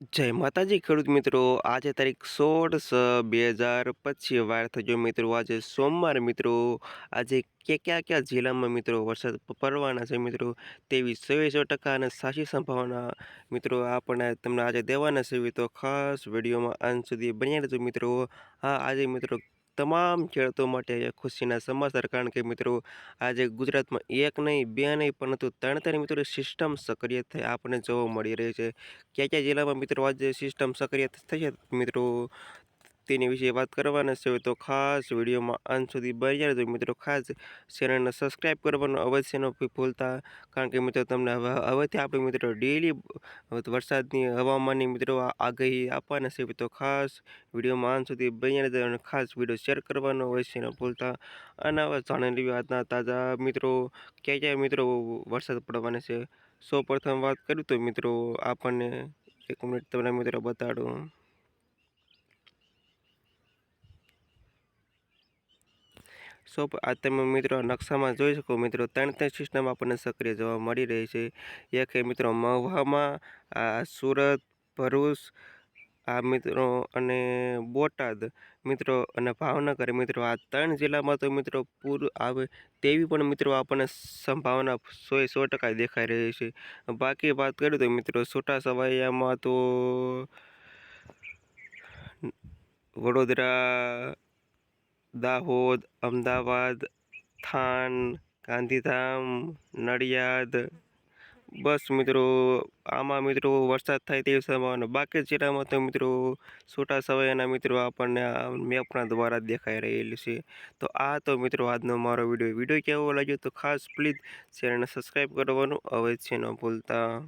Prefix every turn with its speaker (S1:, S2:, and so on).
S1: જય માતાજી, ખેડૂત મિત્રો. આજે તારીખ સોળ બે હજાર પચીસ, વાર થયો મિત્રો. આજે સોમવાર મિત્રો. આજે કે કયા કયા જિલ્લામાં મિત્રો વરસાદ પડવાના છે મિત્રો? તેવી સો ટકા અને સાચી સંભાવના મિત્રો આપણને તમને આજે દેવાના છે. તો ખાસ વિડીયોમાં અંત સુધી બન્યા રહેજો મિત્રો. હા, આજે મિત્રો તમામ ખેડૂતો માટે ખુશીના સમાચાર. કારણ કે મિત્રો, આજે ગુજરાતમાં એક નહીં, બે નહીં, પરંતુ ત્રણ ત્રણ મિત્રો સિસ્ટમ સક્રિય થઈ આપણને જોવા મળી રહી છે. કયા કયા જિલ્લામાં મિત્રો આજે સિસ્ટમ સક્રિય છે મિત્રો તેની વિશે વાત કરવાના છે. તો ખાસ વિડીયોમાં અંત સુધી બન્યા તો મિત્રો, ખાસ ચેનલને સબસ્ક્રાઈબ કરવાનું અવશ્ય ન ભૂલતા. કારણ કે મિત્રો, તમને હવે, હવેથી આપણે મિત્રો ડેલી વરસાદની હવામાનની મિત્રો આગાહી આપવાના છે. તો ખાસ વિડીયોમાં અંત સુધી બન્યા રહેજો ખાસ વીડિયો શેર કરવાનો અવશ્ય ન ભૂલતા. અને હવે જાણી લેવી આજના તાજા મિત્રો, ક્યાં ક્યાં મિત્રો વરસાદ પડવાના છે. સૌ પ્રથમ વાત કરું તો મિત્રો, આપણને એક મિનિટ તમને મિત્રો બતાડું. સો આ તમે મિત્રો નકશામાં જોઈ શકો મિત્રો ત્રણ ત્રણ સિસ્ટમ આપણને સક્રિય જોવા મળી રહી છે. એક મિત્રો મહુવામાં, આ સુરત, ભરૂચ, આ મિત્રો અને બોટાદ મિત્રો અને ભાવનગર મિત્રો, આ ત્રણ જિલ્લામાં તો મિત્રો પૂર આવે તેવી પણ મિત્રો આપણને સંભાવના સો સો ટકા દેખાઈ રહી છે. બાકી વાત કરું તો મિત્રો છોટા સવાયામાં તો વડોદરા દાહોદ, અમદાવાદ, થાન, ગાંધીધામ, નડિયાદ. બસ મિત્રો, આમાં મિત્રો વરસાદ થાય તેવી સંભાવના. બાકી જિલ્લામાં તો મિત્રો છૂટા સમયના મિત્રો આપણને મેપના દ્વારા દેખાઈ રહેલી છે. તો આ તો મિત્રો આજનો મારો વીડિયો. વીડિયો કેવો લાગ્યો તો ખાસ પ્લીઝ ચેનલને સબસ્ક્રાઈબ કરવાનું અવશ્ય ન ભૂલતા.